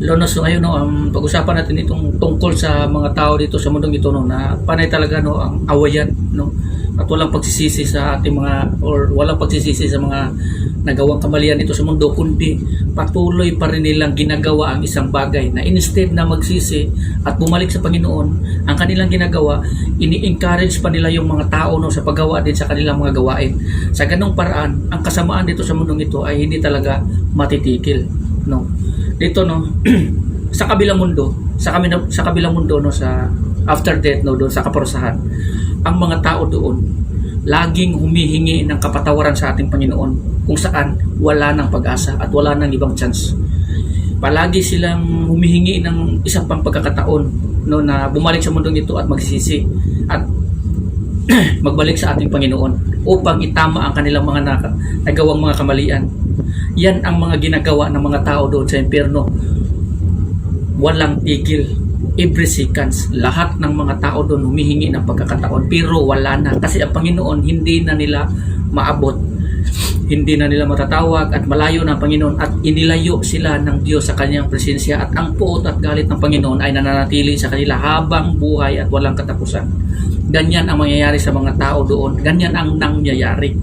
Lonos, so ngayon, no, um, pag-usapan natin itong tungkol sa mga tao dito sa mundong ito, no, na panay talaga, no, ang awayan, no, at walang pagsisisi sa ating mga, or walang pagsisisi sa mga nagawang kamalian dito sa mundo, kundi patuloy pa rin nilang ginagawa ang isang bagay na instead na magsisi at bumalik sa Panginoon, ang kanilang ginagawa, ini-encourage pa nila yung mga tao no, sa paggawa din sa kanilang mga gawain. Sa ganong paraan, ang kasamaan dito sa mundong ito ay hindi talaga matitigil. No? Dito, no, sa kabilang mundo, sa, kami, sa kabilang mundo, no, sa after death, no, doon sa kaparusahan, ang mga tao doon, laging humihingi ng kapatawaran sa ating Panginoon kung saan wala ng pag-asa at wala ng ibang chance. Palagi silang humihingi ng isang pang pagkakataon no, na bumalik sa mundong ito at magsisi at magbalik sa ating Panginoon upang itama ang kanilang mga nagawang mga kamalian. Yan ang mga ginagawa ng mga tao doon sa impyerno. Walang tigil. Every seconds, lahat ng mga tao doon humihingi ng pagkakataon pero wala na kasi ang Panginoon hindi na nila maabot hindi na nila matatawag at malayo ang Panginoon at inilayo sila ng Diyos sa kanyang presensya at ang puot at galit ng Panginoon ay nananatili sa kanila habang buhay at walang katapusan. Ganyan ang mangyayari sa mga tao doon. Ganyan ang nangyayari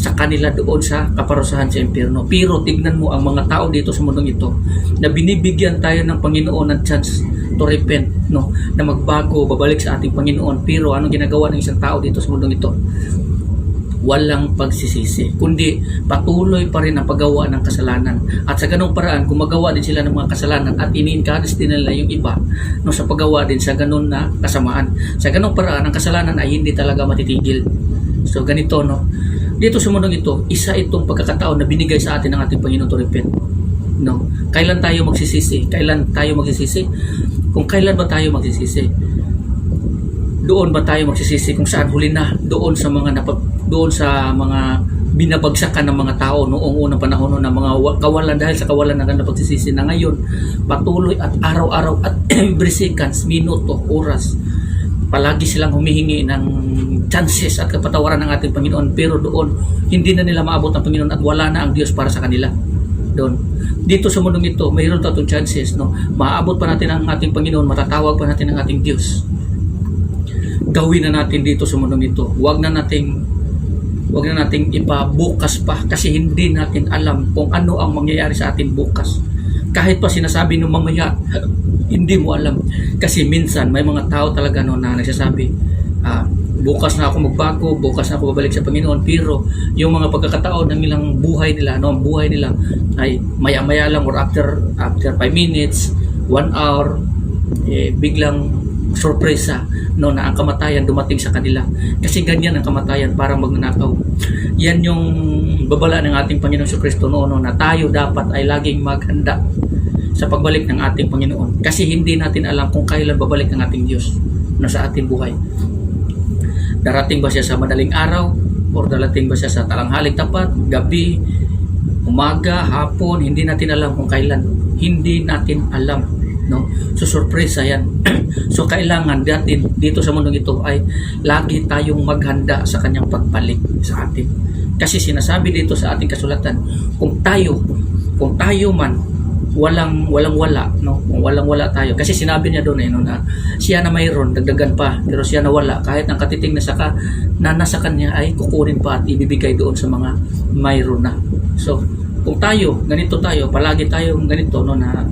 sa kanila doon sa kaparusahan sa impyerno. Pero tignan mo ang mga tao dito sa mundong ito na binibigyan tayo ng Panginoon ng chance to repent, no? Na magbago, babalik sa ating Panginoon. Pero anong ginagawa ng isang tao dito sa mundong ito? walang pagsisisi, kundi patuloy pa rin ang paggawa ng kasalanan. At sa ganong paraan, gumagawa din sila ng mga kasalanan at ini-encourage din nila yung iba no, sa paggawa din sa ganon na kasamaan. Sa ganong paraan, ang kasalanan ay hindi talaga matitigil. So ganito, no? Dito sa mundong ito, isa itong pagkakataon na binigay sa atin ng ating Panginoon to repent. No? Kailan tayo magsisisi? Kailan tayo magsisisi? Kung kailan ba tayo magsisisi? doon ba tayo magsisisi kung saan huli na doon sa mga napag, doon sa mga binabagsakan ng mga tao noong unang panahon ng mga wa- kawalan dahil sa kawalan na ganda pagsisisi na ngayon patuloy at araw-araw at every seconds, minuto, oras palagi silang humihingi ng chances at kapatawaran ng ating Panginoon. Pero doon hindi na nila maabot ang Panginoon at wala na ang Diyos para sa kanila. Doon. Dito sa mundong ito mayroon tatong chances no? Maabot pa natin ang ating Panginoon matatawag pa natin ang ating Diyos. Gawin na natin dito sa mundong ito. Huwag na nating huwag na nating ipabukas pa kasi hindi natin alam kung ano ang mangyayari sa atin bukas. Kahit pa sinasabi nung mamaya, hindi mo alam. Kasi minsan may mga tao talaga no, na nagsasabi, ah, bukas na ako magbago, bukas na ako babalik sa Panginoon. Pero yung mga pagkakataon ng ilang buhay nila, no, ang buhay nila ay maya-maya lang or after after 5 minutes, 1 hour, eh, biglang sorpresa no na ang kamatayan dumating sa kanila kasi ganyan ang kamatayan parang magnanakaw yan yung babala ng ating Panginoon sa Kristo noon no, na tayo dapat ay laging maghanda sa pagbalik ng ating Panginoon. Kasi hindi natin alam kung kailan babalik ang ating Diyos na sa ating buhay. Darating ba siya sa madaling araw? Or darating ba siya sa talanghaling tapat gabi umaga hapon? Hindi natin alam kung kailan. Hindi natin alam no? So sorpresa yan. So kailangan natin dito sa mundong ito ay lagi tayong maghanda sa kanyang pagbalik sa atin. Kasi sinasabi dito sa ating kasulatan kung tayo kung tayo man walang walang wala no? Kung walang wala tayo. Kasi sinabi niya doon eh no, na siya na mayroon dagdagan pa pero siya na wala. Kahit ang katiting na saka na nasa kanya ay kukunin pa at ibibigay doon sa mga mayroon na. So kung tayo ganito tayo palagi tayong ganito no na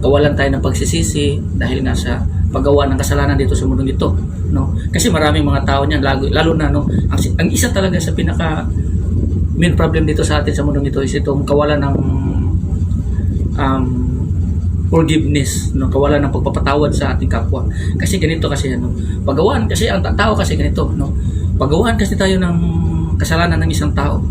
kawalan tayo ng pagsisisi dahil nga sa paggawa ng kasalanan dito sa mundong ito no? Kasi maraming mga tao niyan lalo, lalo na no ang, ang isa talaga sa pinaka main problem dito sa atin sa mundong ito is itong kawalan ng um, forgiveness no? Kawalan ng pagpapatawad sa ating kapwa. Kasi ganito kasi ano paggawaan kasi ang ta- tao kasi ganito no? Paggawaan kasi tayo ng kasalanan ng isang tao.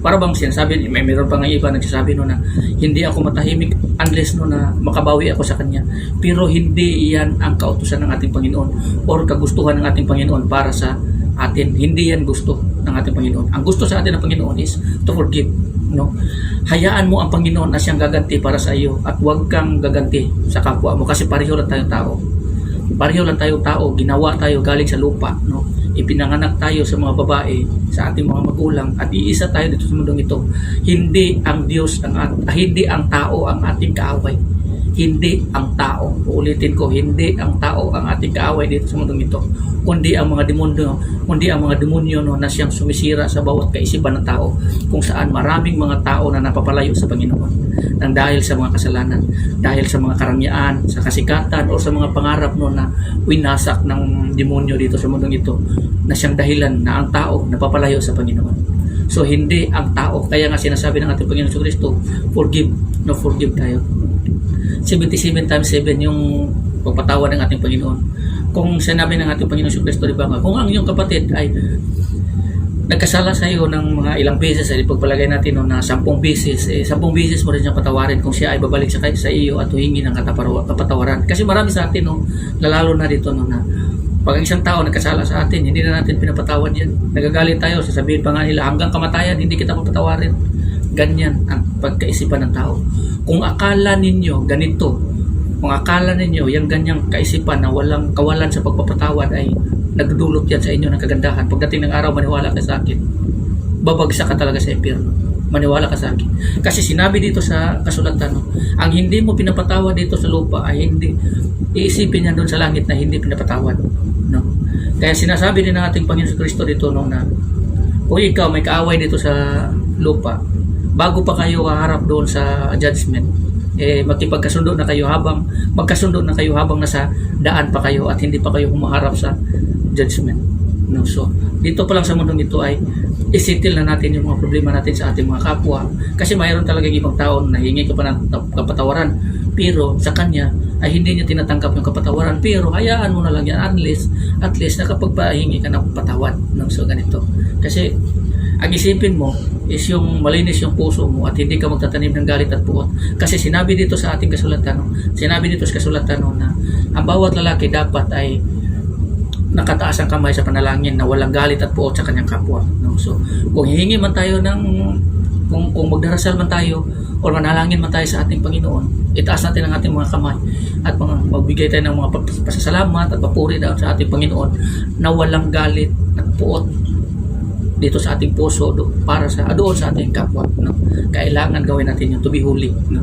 Para bang sinasabi may meron pa nga iba nagsasabi no na hindi ako matahimik unless no na makabawi ako sa kanya. Pero hindi iyan ang kautusan ng ating Panginoon or kagustuhan ng ating Panginoon para sa atin. Hindi yan gusto ng ating Panginoon. Ang gusto sa atin ng Panginoon is to forgive no? Hayaan mo ang Panginoon na siyang gaganti para sa iyo at huwag kang gaganti sa kapwa mo kasi pareho lang tayong tao. Pareho lang tayong tao ginawa tayo galing sa lupa no? Ipinanganak tayo sa mga babae sa ating mga magulang at iisa tayo dito sa mundong ito. Hindi ang Diyos ang at, hindi ang tao ang ating kaaway hindi ang tao. Uulitin ko, hindi ang tao ang ating kaaway dito sa mundong ito, kundi ang mga demonyo, kundi ang mga demonyo no, na siyang sumisira sa bawat kaisipan ng tao, kung saan maraming mga tao na napapalayo sa Panginoon nang dahil sa mga kasalanan, dahil sa mga karangyaan, sa kasikatan o sa mga pangarap no na winasak ng demonyo dito sa mundong ito na siyang dahilan na ang tao napapalayo sa Panginoon. So hindi ang tao. Kaya nga sinasabi ng ating Panginoon Kristo, forgive, no forgive tayo. 77 times 7 yung pagpatawad ng ating Panginoon. Kung sinabi ng ating Panginoon Hesus Kristo, di ba nga, kung ang iyong kapatid ay nagkasala sa iyo ng mga ilang beses, ay pagpalagay natin no, na 10 beses, eh, 10 beses mo rin siyang patawarin kung siya ay babalik sa, sa iyo at huhingi ng kapatawaran. Kasi marami sa atin, no, lalalo na dito, no, na pag ang isang tao nagkasala sa atin, hindi na natin pinapatawad yan. Nagagalit tayo, sasabihin pa nga nila, hanggang kamatayan, hindi kita papatawarin. Ganyan ang pagkaisipan ng tao. Kung akala ninyo ganito, kung akala ninyo yung ganyang kaisipan na walang kawalan sa pagpapatawad ay nagdulot yan sa inyo ng kagandahan. Pagdating ng araw, maniwala ka sa akin. Babagsak ka talaga sa impyerno. Maniwala ka sa akin. Kasi sinabi dito sa kasulatan, ang hindi mo pinapatawad dito sa lupa ay hindi, iisipin yan doon sa langit na hindi pinapatawad. No? Kaya sinasabi din ng ating Panginoon Kristo dito no, na kung ikaw may kaaway dito sa lupa, bago pa kayo haharap doon sa judgment, eh makipagkasundo na kayo habang magkasundo na kayo habang nasa daan pa kayo at hindi pa kayo humaharap sa judgment. No, so dito pa lang sa mundong ito ay isitil na natin yung mga problema natin sa ating mga kapwa kasi mayroon talaga ibang tao na hingi ka pa ng kapatawaran pero sa kanya ay hindi niya tinatanggap yung kapatawaran pero hayaan mo na lang yan unless at least nakapagpahingi ka ng patawad no? so ganito kasi ang isipin mo is yung malinis yung puso mo at hindi ka magtatanim ng galit at puot. Kasi sinabi dito sa ating kasulatan, sinabi dito sa kasulatan na ang bawat lalaki dapat ay nakataas ang kamay sa panalangin na walang galit at puot sa kanyang kapwa. No? So, kung hihingi man tayo ng, kung, kung magdarasal man tayo, o manalangin man tayo sa ating Panginoon, itaas natin ang ating mga kamay at mga, magbigay tayo ng mga pasasalamat at papuri daw sa ating Panginoon na walang galit at puot dito sa ating puso do, para sa ah, doon sa ating kapwa no kailangan gawin natin yung to be holy no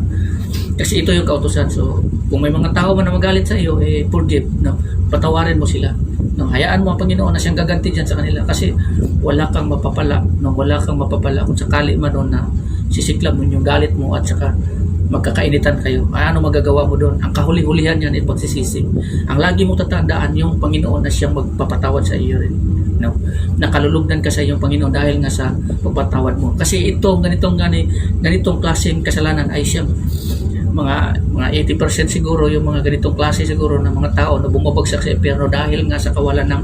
kasi ito yung kautusan so kung may mga tao man na magalit sa iyo eh forgive no patawarin mo sila no hayaan mo ang Panginoon na siyang gaganti diyan sa kanila kasi wala kang mapapala no wala kang mapapala kung sakali man doon na sisiklam mo yung galit mo at saka magkakainitan kayo. Ano magagawa mo doon? Ang kahuli-hulihan yan ay pagsisisi. Ang lagi mo tatandaan yung Panginoon na siyang magpapatawad sa iyo rin. No? Nakalulugdan ka sa iyong Panginoon dahil nga sa pagpatawad mo. Kasi ito, ganitong, gani, ganitong klaseng kasalanan ay siyang mga mga 80% siguro yung mga ganitong klase siguro ng mga tao na bumabagsak sa impyerno dahil nga sa kawalan ng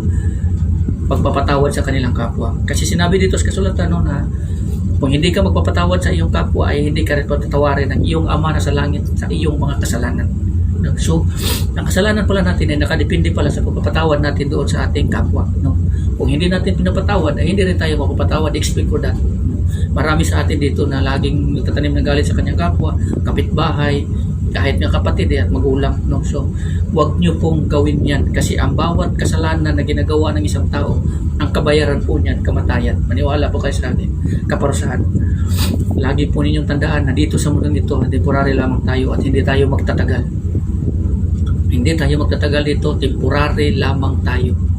pagpapatawad sa kanilang kapwa. Kasi sinabi dito sa kasulatan no, na kung hindi ka magpapatawad sa iyong kapwa ay hindi ka rin patatawarin ng iyong ama na sa langit sa iyong mga kasalanan. So, ang kasalanan pala natin ay nakadepende pala sa pagpapatawad natin doon sa ating kapwa. No? Kung hindi natin pinapatawad, ay hindi rin tayo mapapatawad. Expect for that. Marami sa atin dito na laging nagtatanim ng galit sa kanyang kapwa, kapitbahay, kahit nga kapatid eh, at magulang. No? So, huwag nyo pong gawin yan kasi ang bawat kasalanan na ginagawa ng isang tao, ang kabayaran po niyan, kamatayan. Maniwala po kayo sa akin, kaparusahan. Lagi po ninyong tandaan na dito sa mundong ito, temporary lamang tayo at hindi tayo magtatagal. Hindi tayo magtatagal dito, temporary lamang tayo.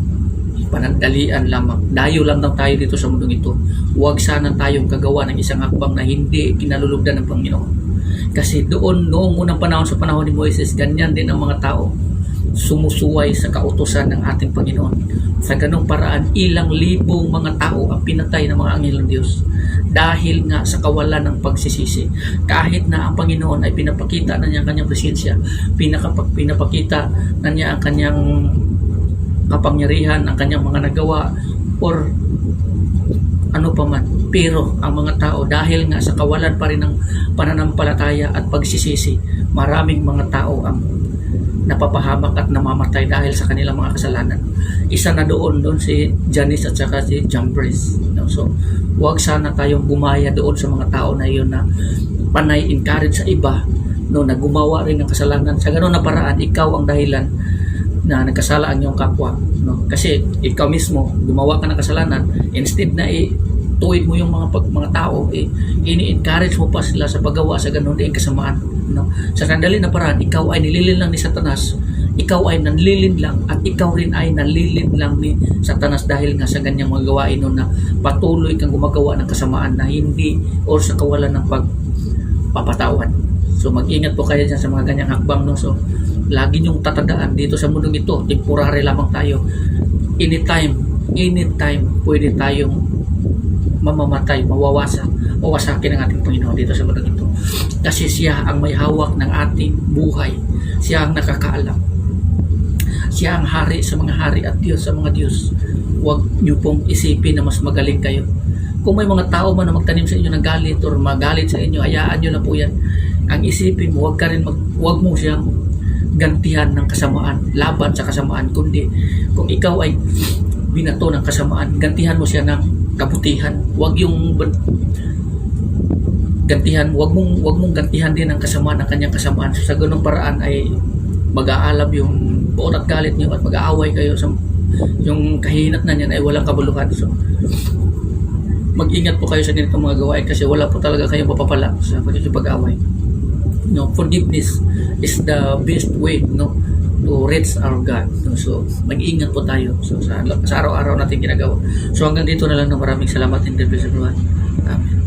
Panandalian lamang. Dayo lang daw tayo dito sa mundong ito. Huwag sana tayong kagawa ng isang hakbang na hindi kinalulugdan ng Panginoon. Kasi doon, noong unang panahon sa panahon ni Moises, ganyan din ang mga tao sumusuway sa kautosan ng ating Panginoon. Sa ganong paraan, ilang libong mga tao ang pinatay ng mga anghel ng Diyos dahil nga sa kawalan ng pagsisisi. Kahit na ang Panginoon ay pinapakita na niya ang kanyang presensya, pinakapag, pinapakita na niya ang kanyang kapangyarihan, ang kanyang mga nagawa, or ano pa man. Pero ang mga tao dahil nga sa kawalan pa rin ng pananampalataya at pagsisisi, maraming mga tao ang napapahamak at namamatay dahil sa kanilang mga kasalanan. Isa na doon doon si Janice at saka si Jambres. So, huwag sana tayong gumaya doon sa mga tao na iyon na panay encourage sa iba no na gumawa rin ng kasalanan sa ganoon na paraan ikaw ang dahilan na nagkasala ang iyong kapwa no kasi ikaw mismo gumawa ka ng kasalanan instead na i tuwid mo yung mga pag, mga tao, eh, ini-encourage mo pa sila sa paggawa sa ganun din kasamaan. No? Sa sandali na paraan, ikaw ay nililin lang ni Satanas, ikaw ay nanlilin lang at ikaw rin ay nanlilin lang ni Satanas dahil nga sa ganyang mga gawain no, na patuloy kang gumagawa ng kasamaan na hindi or sa kawalan ng pagpapatawad. So mag-ingat po kayo dyan sa mga ganyang hakbang. No? So lagi niyong tatandaan dito sa mundong ito, temporary lamang tayo. Anytime, anytime pwede tayong mamamatay, mawawasak, mawasakin ang ating Panginoon dito sa mundong ito. Kasi siya ang may hawak ng ating buhay. Siya ang nakakaalam. Siya ang hari sa mga hari at Diyos sa mga Diyos. Huwag niyo pong isipin na mas magaling kayo. Kung may mga tao man na magtanim sa inyo ng galit or magalit sa inyo, hayaan nyo na po yan. Ang isipin mo, huwag ka rin mag, huwag mo siyang gantihan ng kasamaan, laban sa kasamaan, kundi kung ikaw ay binato ng kasamaan, gantihan mo siya ng kabutihan. Huwag yung gantihan, huwag mong huwag mong gantihan din ang kasamaan ng kanyang kasamaan. So, sa ganung paraan ay mag-aalab yung buot at galit niyo at mag-aaway kayo sa yung kahinat na niyan ay walang kabuluhan. So, mag-ingat po kayo sa ganitong mga gawain kasi wala po talaga kayong mapapala sa pag-away. No, forgiveness is the best way no to reach our God. No? So, mag-ingat po tayo so, sa, sa araw-araw natin ginagawa. So, hanggang dito na lang no, maraming salamat in the Amen.